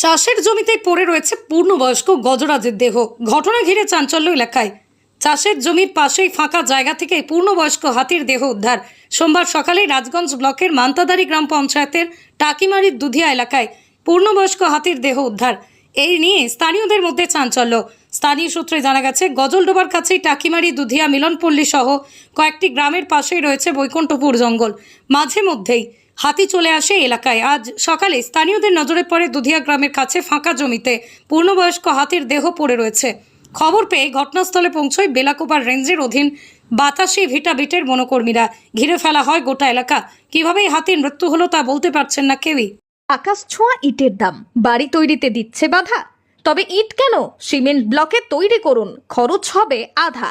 চাষের জমিতে পড়ে রয়েছে পূর্ণবয়স্ক গজরাজের দেহ। ঘটনা ঘিরে চাঞ্চল্য এলাকায়। চাষের জমির পাশেই ফাঁকা জায়গা থেকে পূর্ণবয়স্ক হাতির দেহ উদ্ধার। সোমবার সকালে রাজগঞ্জ ব্লকের মান্তাদারি গ্রাম পঞ্চায়েতের টাকিমারির দুধিয়া এলাকায় পূর্ণবয়স্ক হাতির দেহ উদ্ধার। এই নিয়ে স্থানীয়দের মধ্যে চাঞ্চল্য। স্থানীয় সূত্রে জানা গেছে, গজলডোবার কাছেই টাকিমারি, দুধিয়া মিলনপল্লী সহ কয়েকটি গ্রামের পাশেই রয়েছে বৈকুণ্ঠপুর জঙ্গল। মাঝে মধ্যেই হাতি চলে আসে এলাকায়। আজ সকালে স্থানীয়দের নজরে পড়ে দুধিয়া গ্রামের কাছে ফাঁকা জমিতে পূর্ণবয়স্ক হাতির দেহ পড়ে রয়েছে। খবর পেয়ে ঘটনাস্থলে পৌঁছয় বেলাকোপার রেঞ্জের অধীন বাতাসি ভিটাবিটের বনকর্মীরা। ঘিরে ফেলা হয় গোটা এলাকা। কীভাবে হাতির মৃত্যু হলো তা বলতে পারছেন না কেউই। আকাশ ছোঁয়া ইটের দাম। বাড়ি তৈরিতে দিচ্ছে বাধা। তবে ইট কেন? সিমেন্ট ব্লকে তৈরি করুন। খরচ হবে আধা।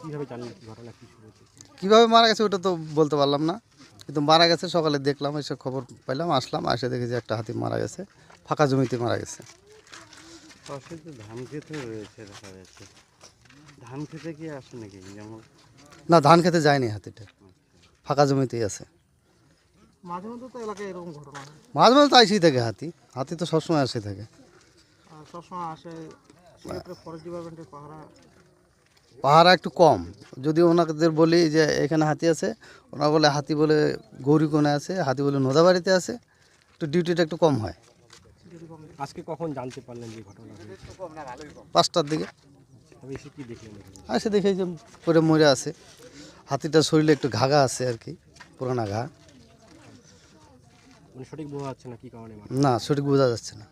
কীভাবে জানলেন কি ঘটনা কি শুরু হয়েছে কীভাবে মারা গেছে ওটা তো বলতে পারলাম না। কিন্তু মারা গেছে সকালে দেখলাম এসে খবর পাইলাম আসলাম এসে দেখি যে একটা হাতি মারা গেছে ফাঁকা জমিতে মারা গেছে। পাশে ধান খেতে রয়েছে দেখা যাচ্ছে। ধান খেতে কি আসে নাকি যেমন? না ধান খেতে যায়নি হাতিটা ফাঁকা জমিতেই আছে। মাঝে মধ্যে তো এলাকায় এরকম ঘটনা মাঝে মাঝে তো আইসেই থাকে হাতি হাতি তো সবসময় আসে থাকে। আর সবসময় আসে ফরেস্ট ডিপার্টমেন্টের পাহারা পাহারা একটু কম। যদি ওনাদের বলি যে এখানে হাতি আছে ওনারা বলে হাতি বলে গৌরীকোণে আছে হাতি বলে নোদাবাড়িতে আছে একটু ডিউটিটা একটু কম হয়। আজকে কখন জানতে পারলেন যে ঘটনা পাঁচটার দিকে? আসে দেখে যে পরে মরে আছে। হাতিটার শরীরে একটু ঘাগা আছে আর কি পুরানা ঘা। মানে সঠিক বোঝা যাচ্ছে না কি কারণে না সঠিক বোঝা যাচ্ছে না।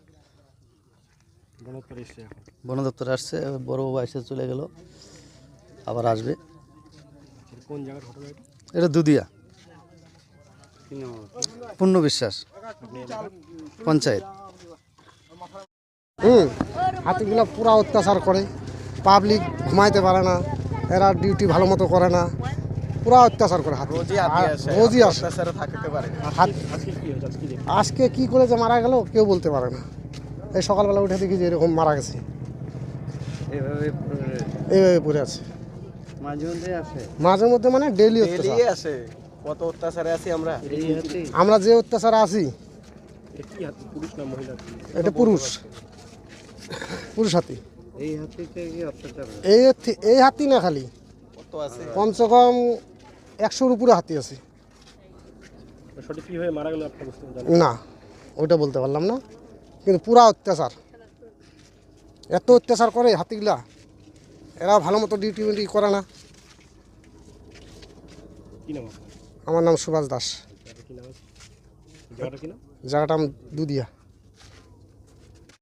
বন দপ্তরে আসছে বড় বাবা এসে চলে গেল। আবার আসবে। এটা কোন জায়গার ঘটনা এটা এটা দুদিয়া? পূর্ণ বিশ্বাস। পঞ্চায়েত। হুম। হাতিগুলো পুরা অত্যাচার করে। পাবলিক ঘুমাইতে পারে না। এরা ডিউটি ভালো মতো করে না। পুরা অত্যাচার করে হাতি। রোজই আসে। আজকে কি করে যে মারা গেল? কেউ বলতে পারে না। এই সকালবেলা উঠে দেখি যে এরকম মারা গেছে। এইভাবে পড়ে আছে। মাঝে মধ্যে মানে ডেইলি অত্যাচার। আসে। কত অত্যাচারে আছি আমরা? আমরা যে অত্যাচারে আছি এটা পুরুষ না মহিলা? এটা পুরুষ পুরুষ হাতি। এই হাতে কি অত্যাচার এই এই হাতি না খালি। কত আছে? কমসে কম একশোর উপরে হাতি আছে। সঠিক কীভাবে মারা গেল আপনি বুঝতে জানেন? না ওইটা বলতে পারলাম না। কিন্তু পুরা অত্যাচার। এত অত্যাচার করে হাতিগুলা। এরা ভালো মতো ডিউটি মিউটি করে না। আমার নাম সুভাষ দাস। জায়গাটার নাম দুদিয়া।